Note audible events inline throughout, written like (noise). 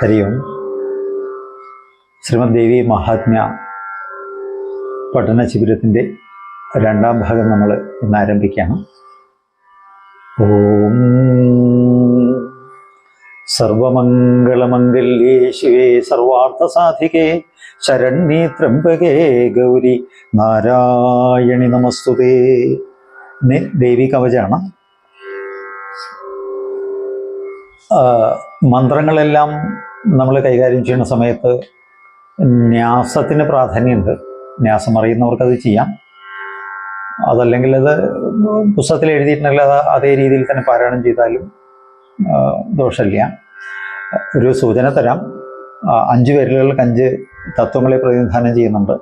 ഹരി ഓം. ശ്രീമദ് ദേവി മഹാത്മ്യ പഠന ശിബിരത്തിന്റെ രണ്ടാം ഭാഗം നമ്മൾ ഇന്ന് ആരംഭിക്കുകയാണ്. ഓം. സർവമംഗളമംഗല്യേ ശിവേ സർവാർത്ഥസാധികേ ശരണ്യേ ത്രംബകേ ഗൗരി നാരായണി നമസ്തുതേ. ദേവി കവചാണ്. മന്ത്രങ്ങളെല്ലാം നമ്മൾ കൈകാര്യം ചെയ്യുന്ന സമയത്ത് ന്യാസത്തിന് പ്രാധാന്യമുണ്ട്. ന്യാസം അറിയുന്നവർക്ക് അത് ചെയ്യാം. അതല്ലെങ്കിൽ അത് പുസ്തകത്തിൽ എഴുതിയിട്ടുണ്ടെങ്കിൽ അത് അതേ രീതിയിൽ തന്നെ പാരായണം ചെയ്താലും ദോഷമില്ല. ഒരു സൂചന തരാം. അഞ്ച് വിരലുകൾക്ക് അഞ്ച് തത്വങ്ങളെ പ്രതിനിധാനം ചെയ്യുന്നുണ്ട്.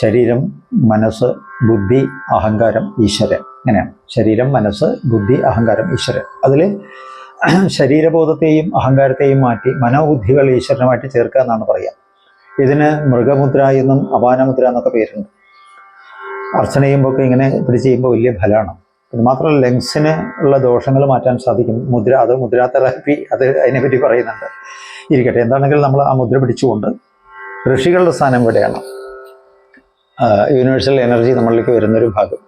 ശരീരം മനസ്സ് ബുദ്ധി അഹങ്കാരം ഈശ്വരൻ. അങ്ങനെയാണ് ശരീരം മനസ്സ് ബുദ്ധി അഹങ്കാരം ഈശ്വരൻ. അതിൽ (clears throat) ശരീരബോധത്തെയും അഹങ്കാരത്തെയും മാറ്റി മനോബുദ്ധികൾ ഈശ്വരനുമായിട്ട് ചേർക്കുക എന്നാണ് പറയുക. ഇതിന് മൃഗമുദ്ര എന്നും അപാനമുദ്ര എന്നൊക്കെ പേരുണ്ട്. അർച്ചന ചെയ്യുമ്പോൾ ഇങ്ങനെ പിടിച്ച് ചെയ്യുമ്പോൾ വലിയ ഫലമാണ്. ഇത് മാത്രമല്ല ലങ്സിന് ഉള്ള ദോഷങ്ങൾ മാറ്റാൻ സാധിക്കും. മുദ്ര അത് മുദ്രാ തെറാപ്പി അത് അതിനെപ്പറ്റി പറയുന്നുണ്ട്. ഇരിക്കട്ടെ എന്താണെങ്കിലും നമ്മൾ ആ മുദ്ര പിടിച്ചുകൊണ്ട് ഋഷികളുടെ സ്ഥാനം ഇവിടെയാണ്. യൂണിവേഴ്സൽ എനർജി നമ്മളിലേക്ക് വരുന്നൊരു ഭാഗം.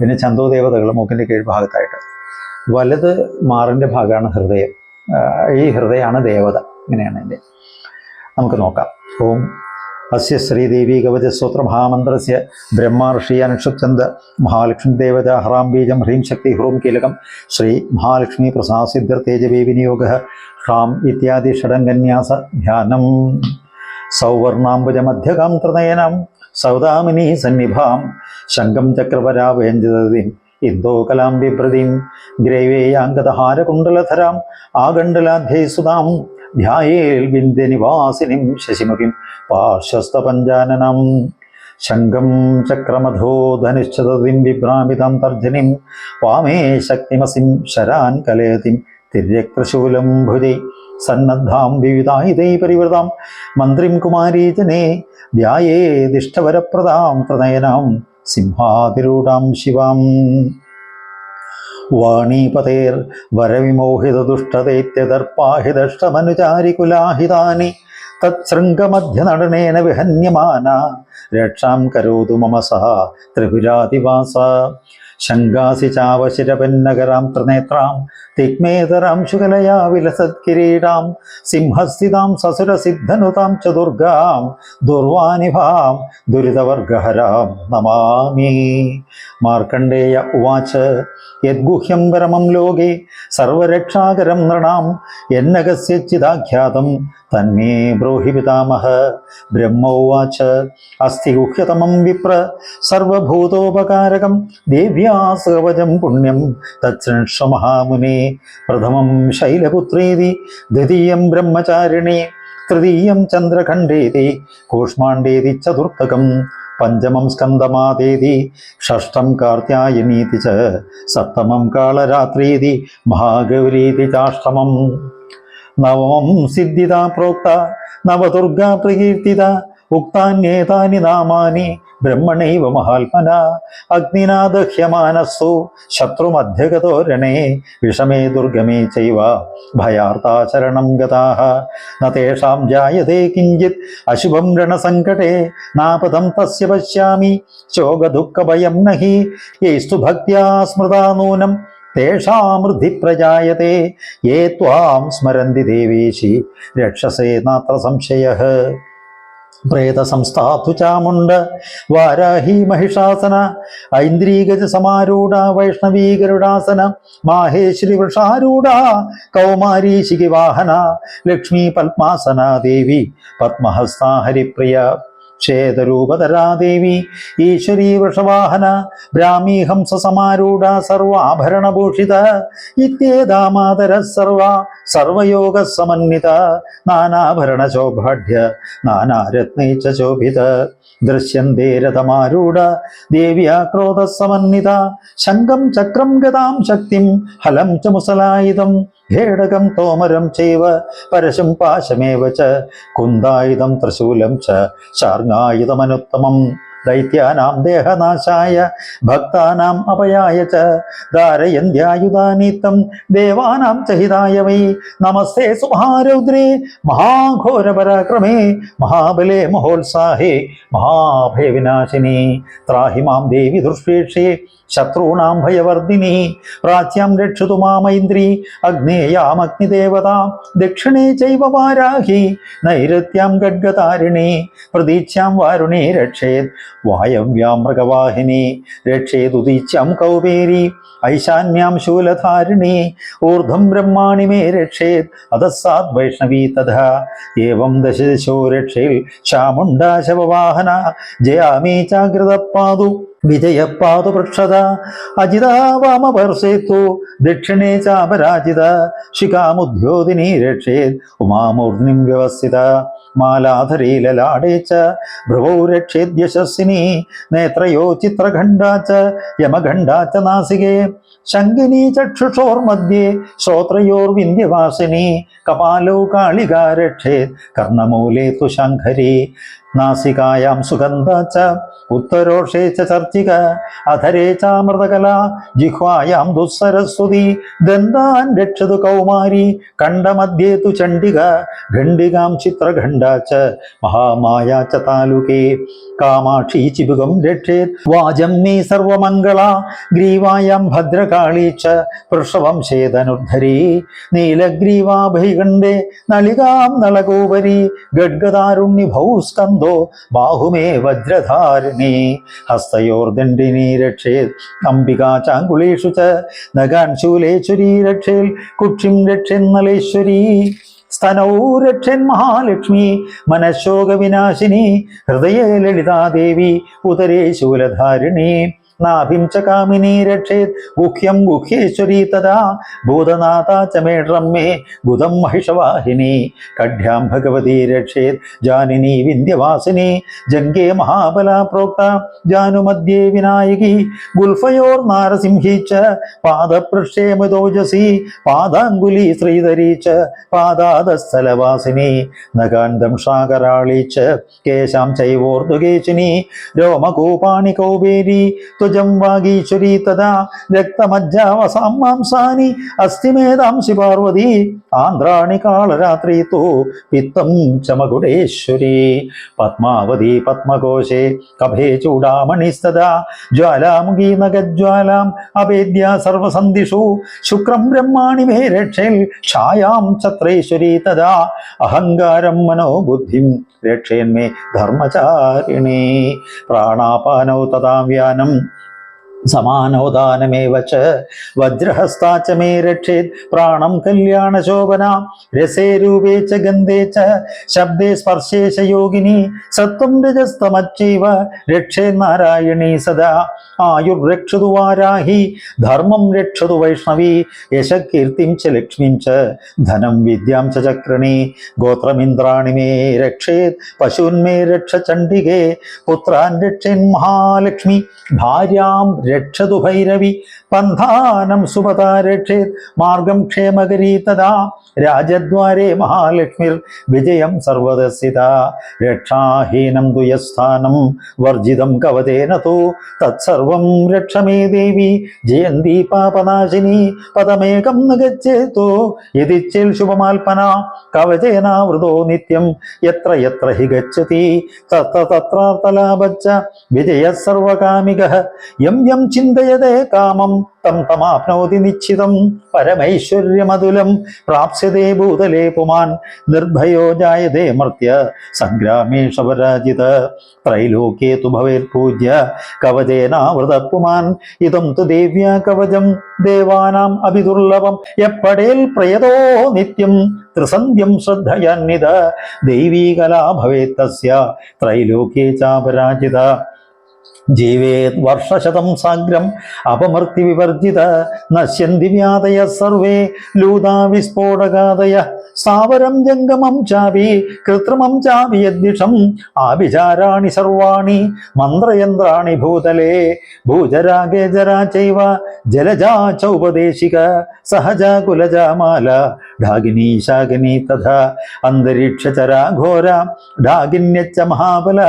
പിന്നെ ചന്തോ ദേവതകൾ മൂക്കിന്റെ കീഴ് ഭാഗത്തായിട്ട് വലത് മാറിന്റെ ഭാഗമാണ് ഹൃദയം. ഈ ഹൃദയമാണ് ദേവത. ഇങ്ങനെയാണ് എന്റെ നമുക്ക് നോക്കാം. ഓം അസ്യ ശ്രീദേവി കവച സ്തോത്ര മഹാമന്ത്രസ്യ ബ്രഹ്മർഷി അനുഷപ്ചന്ദ മഹാലക്ഷ്മി ദേവത ഹ്രാം ബീജം ഹ്രീം ശക്തി ഹ്രൂം കീലകം ശ്രീ മഹാലക്ഷ്മി പ്രസാസിദ്ധർ തേജവേ വിനിയോഗ ഹ്രാം ഇത്യാദി ഷഡംഗന്യാസ ധ്യാനം. സൗവർണാംബുജമധ്യകാം ത്രിനയനം സൗദാമിനി സന്നിഭാം ശംഖം ചക്രപരാവേഞ്ചതീം ഇന്ദോകലാം ബിഭ്രതിം ഗ്രൈവേയാംഗതഹാരകുണ്ടലധരാം ആഗണ്ഡലാധ്യൈസുതാം ധ്യായേൽ വിന്ധ്യനിവാസിനിം ശശിമുഖിം പാർശ്വസ്തപഞ്ചാനനം ശംഖം ചക്രമധോ ധനുശ്ചതതിം വിഭ്രാമിതാം തർജനിം വാമേ ശക്തിമസിം ശരാൻ കലയതിം തിര്യക്തശൂലം ഭുജൈ. സന്നദ്ധാം വിവിധായുധൈ പരിവൃതാം മന്ത്രിം കുമാരീജനെ ധ്യായേദിഷ്ടവരപ്രദാം പ്രനയനാം സിംഹാതിരൂഢാം ശിവാം. വാണീപതേർ വരവിമോഹിതദുഷ്ടദൈത്യദർപ്പാഹിതഷ്ടമനുചാരികുലാഹിതാനി. തത്സൃംഗമധ്യനടനേന വിഹന്യമാന. രക്ഷാം കരോതു മമ സഹ ത്രിപുരാതിവാസ ശങ്കാസി ചാവശിരപന്നകരാം ത്രിനേത്രാം തിഗ്മേതരാം ശുകലയാ വിലസത്കിരീടാം സിംഹസ്ഥിതാം സസുരസിദ്ധനുതാം ചതുർഗാം ദുർവാനിഭാം ദുരിതവർഗഹരാം നമാമി. മാർക്കണ്ഡേയ ഉവാച യദ്ഗുഹ്യം പരമം ലോകെ സർവരക്ഷാകരം നൃണാം എന്നകസ്യച്ചിദാഖ്യാതം തന്മേ ബ്രോഹി പിതാമഹ. ബ്രഹ്മ ഉവാച അസ്ഥി ഗുഹ്യതമം വിപ്ര സർവഭൂതോപകാരകം ദേവ്യാസവചം പുണ്യം തത്സൃക്ഷ മഹാമുനെ പ്രഥമം ശൈലപുത്രീതി ദ്വിതീയം ബ്രഹ്മചാരിണി തൃതീയം ചന്ദ്രഖണ്ഡേതി കൂഷ്മാണ്ഡേതി ചതുർത്ഥകം പഞ്ചമം സ്കന്ദമാതേതി ഷഷ്ടം കാർത്യായനീതി ച സപ്തമം കാളരാത്രീതി മഹാഗൗരീതി ചാഷ്ടമം. നവമം സിദ്ധിത പ്രോക്ത നവദുർഗ പ്രകീർത്തിത ഉക്താന്യേതാനി നാമാനി ബ്രഹ്മണൈവ മഹാത്മന അഗ്നിനാ ദഹ്യമാനസ്സു ശത്രുമധ്യഗതോ രണേ വിഷമേ ദുർഗമേ ചൈവ ഭയാർത്താചരണം ഗതാഹ നേഷാം ജായതേ കിഞ്ചിത് അശുഭം രണസങ്കടേ നാപദം തസ്യ പശ്യാമി ശോകദുഃഖഭയം നഹി യേസ്തു ഭക്യാ സ്മൃതാ നൂനം തേഷാമൃദ്ധി പ്രജായത്തെ യേ ത്വാം സ്മരന്തി ദേവേശി രക്ഷസേ നാത്ര സംശയ പ്രേതസംസ്ഥാതു ചാമുണ്ട്. വാരാഹി മഹിഷാസന ഐന്ദ്രീഗജ സമാരൂഢ വൈഷ്ണവീകരുടാസന മാഹേശ്വരി വൃഷാരൂഢ കൗമാരീ ശിഖിവാഹന ലക്ഷ്മി പത്മാസന ദേവി പത്മഹസ്ത ഹരിപ്രിയ ക്ഷേതരൂപധരാ ദേവി ഈശ്വരീ വൃഷവാഹന ബ്രാഹ്മീ ഹംസ സമാരൂഢ സർവാഭരണഭൂഷിത ഇത്യേതാമാതര സർവ സർവയോഗ സമന്വിത നാനാഭരണ ശോഭാഢ്യ നാനാരത്നൈച്ച ശോഭിത. ദൃശ്യന്തേ രഥമാരൂഢ ദേവ്യാ സമന്വിത ശംഖം ചക്രം ഗതാം ശക്തിം ഹലം ച മുസലായുധം ഖേടകം തോമരം ചൈവ പരശും പാശമേവ ച കുന്തായുധം ത്രിശൂലം ച ദൈത്യാനാം ദേഹനാശായ ഭക്താനാം അപയായ ച. ധാരയന്ത്യായുധാനീത്തം ദേവാനാം ചഹിതായ ഹിതായ വൈ. നമസ്തേ സുമഹാരൗദ്രേ മഹാഘോരപരാക്രമേ മഹാബലേ മഹോത്സാഹേ മഹാഭയവിനാശിനി. ത്രാഹി മാം ദേവി ദുഷ്പേക്ഷേ ശത്രുണാം ഭയവർദ്ധിനി. പ്രാച്യാം രക്ഷതു മാമൈന്ദ്രി അഗ്നേയാമഗ്നിദേവതാം ദക്ഷിണേ ചൈവ വാരാഹി നൈരത്യാം ഗഡ്ഗതാരിണി പ്രതീച്യാം വാരുണേ രക്ഷേത്. വായവ്യാം മൃഗവാഹിനി രക്ഷേതുദീച്യാം കൗബേരി ഐശാന്യാം ശൂലധാരിണി ഊർധം ബ്രഹ്മാണി മേ രക്ഷേത് അധസ്സാത് വൈഷ്ണവീ തഥാ. ഏവം ദശദിശോ രക്ഷയിൽ ശ്യാമുണ്ടാശവവാഹന ജയാമേ ജാഗ്രത ചാഗ്രതപ്പാതു. വിജയപ്പാതു പൃക്ഷത അജിതാവാമപർശേത്തു. ദക്ഷിണേ ചാപരാജിത ശിഖാമുദ്യോതിനി രക്ഷേത്. ഉമാമൂർണിം വ്യവസ്ഥിത. മാലാധരീ ലലാടേ ച ഭ്രുവൗ രക്ഷേദ്യശസ്വിനി നേത്രയോ ചിത്രഖണ്ഡാ ച യമഖണ്ഡാ ച നാസികേ. ശങ്കിനി ചക്ഷുഷോർമധ്യേ. ശ്രോത്രയോർവിന്ധ്യവാസിനി. കപാലോ കാളിക രക്ഷേത് കർണമൂലേ തു ശംഖരി. നാസികായാം സുഗന്ധ ച ഉത്തരോഷേ ച ചർച്ചിക അധരേ ചാമൃതകല ജിഹ്വായാം ദുസ്സരസ്വതി ദന്താൻ രക്ഷതു കൗമാരി കണ്ഠമധ്യേ തു ചണ്ഡിക ഖണ്ഡികാം ചിത്രഖണ്ഡാച്ച ച മഹാമായ ച താലുകേ. കാമാക്ഷി ചിബുകം രക്ഷേത് വാചം നീ സർവമംഗള ഗ്രീവായാം ഭദ്രകാളീച്ച പൃഷവം വൃഷവംശേതനുദ്ധരീ നീലഗ്രീവാഭൈകണ്ഠേ നളികാം നളകൂപരി ഗഡ്ഗദാരുണ്യ ഭൗസ്കന്ധോ ബാഹുമേ ഹസ്തയോർദണ്ഡിനി രക്ഷേത് അംബികാ ചാങ്കുളേഷു ച നഗാൻ ശൂലേശ്വരീ രക്ഷേൽ കുക്ഷിം രക്ഷെന്നലേശ്വരീ സ്തനൗ രക്ഷൻ മഹാലക്ഷ്മി മനഃശോകവിനാശിനി ഹൃദയ ലളിതാദേവി ഉദരേ ശൂലധാരിണി നാഭിം ച കാമിനി രക്ഷേത്. ഗുഹ്യം ഗുഹ്യേശ്വരി തഥാ. ഭൂതനാഥ ച മേ ബുധം മഹിഷവാഹിനി. കഢ്യാം ഭഗവതി രക്ഷേത്. ജാനിനി വിന്ധ്യവാസിനി. ജംഗേ മഹാബല പ്രോക്ത. ജാനുമധ്യേ വിനായകി. ഗുൽഫയോർ നാരസിംഹി ച. പാദപൃഷ്ഠേ മൃതോജസി പാദാങ്കുലി പാദാദസ്ഥലവാസിനി. നഗാന്തം ഷാകരാളി ച. കേശാം ചൈവോർദ്ദുകേശിനി രോമകൂപാണി കൗബേരി. ത്വജം വാഗീശ്വരീ തഥാ രക്തമജ്ജാവസാം മാംസാനി അസ്ഥിമേധാംസി പാർവതി ആന്ധ്രാണി കാളരാത്രി തോ പിത്തം ചമകുടേശ്വരി പത്മാവതി പത്മകോശേ കഭേ ചൂടാമണിസ്തദാ ജ്വാലാമുഖീ നഗജ്വാലാം അഭേദ്യ സർവസന്ധിഷു ശുക്രം ബ്രഹ്മാണി മേ രക്ഷയിൽ ഛായാം ഛത്രേശ്വരി തഥാ അഹങ്കാരം മനോബുദ്ധിം രക്ഷയന്മേ ധർമ്മചാരിണി പ്രാണാപാനോ തഥാ വ്യാനം സമാനോദാനമേവ ച. വജ്രഹസ്താ ച മേ രക്ഷേത്. പ്രാണം കല്യാണശോഭന രസേ രൂപേ ച ഗന്ധേ ച. ശബ്ദേ സ്പർശേ ച യോഗിനി. സത്വം രജസ്തമച്ചൈവ. രക്ഷേ നാരായണീ സദാ. ആയുർരക്ഷതു വാരാഹി. ധർമ്മം രക്ഷതു വൈഷ്ണവി. യശകീർത്തിം ച ലക്ഷ്മിം ച. ധനം വിദ്യാം ച ചക്രണി. ഗോത്രമിന്ദ്രാണി മേ രക്ഷേത്. പശൂന്മേ രക്ഷ ചണ്ഡികേ. പുത്രാൻ രക്ഷേൻ മഹാലക്ഷ്മി. ഭാര്യാം രക്ഷതു പന്ഥാനം സുപതാരക്ഷേത് മാർഗം ക്ഷേമകരീ തഥാ രാജദ്വാരേ മഹാലക്ഷ്മിർ വിജയം സർവദസിത രക്ഷാഹീനം ദുയസ്ഥാനം വർജിതം കവതേന തോ. തത്സർവം രക്ഷമേ ദേവി ജയന്തി പാപനാശിനി പദമേകം ന ഗച്ഛേതോ യതി ചേൽ ശുഭമാൽപന കവചേനാവൃതോ നിത്യം യത്ര യത്ര ഹി തത്രാർത്ഥലാഭച്ച വിജയ സർവകാമിക യം യം ചിന്തയതേ കാമം തം തമാപ്നോതി നിശ്ചിതം. പരമൈശ്വര്യമതുലം പ്രാപ്സ്യതേ ഭൂതലേ പുമാൻ. നിർഭയോ ജായതേ മർത്യ സംഗ്രാമേഷ പരാജിത. ത്രൈലോക്യേ തു ഭവേത് പൂജ്യ കവചേനാവൃത പുമാൻ. ഇതം തു ദേവ്യ കവചം ദേവാനാം അഭിദുർലഭം. എപ്പടേൽ പ്രയതോ നിത്യം ത്രിസന്ധ്യം ശ്രദ്ധയാന്വിത. ദൈവീകലാ തസ്യ ത്രൈലോക്യേ ചാപരാജിത. ജീവേത് വർഷശതം സാഗ്രം അപമർത്തി വിവർജിത നശ്യന്തി വ്യാതയ സർവേ ലൂതാ വിസ്ഫോടകാതയ. സ്ഥാവരം ജംഗമം ചാപി കൃത്രിമം ചാപി യദ്വിഷം. ആഭിചാരാണി സർവാണി മന്ത്രയന്ത്രാണി ഭൂതലേ. ഭൂജരാഗേജരാ ചൈവ ജലജാ ചൗപദേശിക സഹജ കുലജാമാല ഡാഗിനി ശാഗിനി തഥാ അന്തരീക്ഷചരാ ഘോര ഡാഗിന്യച്ച മഹാബല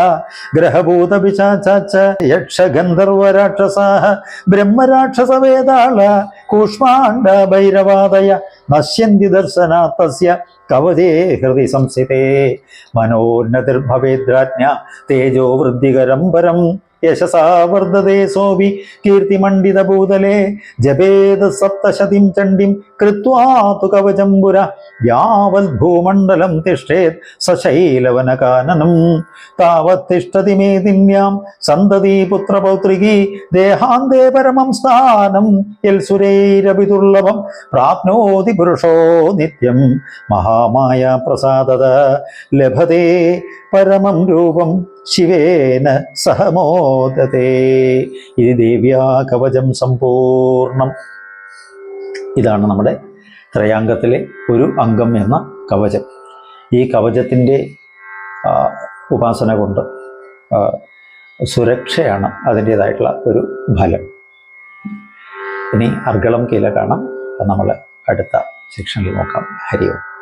ഗ്രഹഭൂത പിശാചാച്ച യക്ഷഗന്ധർവരാക്ഷസാः ബ്രഹ്മരാക്ഷസവേതാള കൂഷ്മാണ്ഡ ഭൈരവാദയ നശ്യന്തി ദർശനാत् തസ്യ കവചേ ഹൃദി സംസ്ഥിതേ മനോന്നതിർഭവേദ്രാജ്ഞ തേജോ വൃദ്ധികരം പരം യശസാ സോവി കീർത്തിമണ്ഡിത കീർത്തിമണ്ഡിതഭൂതലേ ജപേത് സപ്തശതിം ചണ്ഡിം കൃത്വാ തു കവചം പുര യാവൽ ഭൂമണ്ഡലം തിഷ്ഠേത് സശൈലവനകാനനം. താവത് തിഷ്ഠതി മേദിന്യാം സന്തതി പുത്രപൗത്രികി ദേഹാന്തേ പരമം സ്ഥാനം. യൽ സുരൈരഭിദുർലഭം പ്രാപ്നോതി പുരുഷോ നിത്യം. മഹാമായ പ്രസാദത ലഭതേ പരമം രൂപം ശിവേന സഹമോദതേ. ഇത് ദേവ്യാ കവചം സമ്പൂർണം. ഇതാണ് നമ്മുടെ ത്രയാങ്കത്തിലെ ഒരു അംഗം എന്ന കവചം. ഈ കവചത്തിന്റെ ഉപാസന കൊണ്ട് സുരക്ഷയാണ് അതിന്റേതായിട്ടുള്ള ഒരു ഫലം. ഇനി അർഗളം കീല കാണാം. നമ്മൾ അടുത്ത സെക്ഷനിൽ നോക്കാം. ഹരി ഓം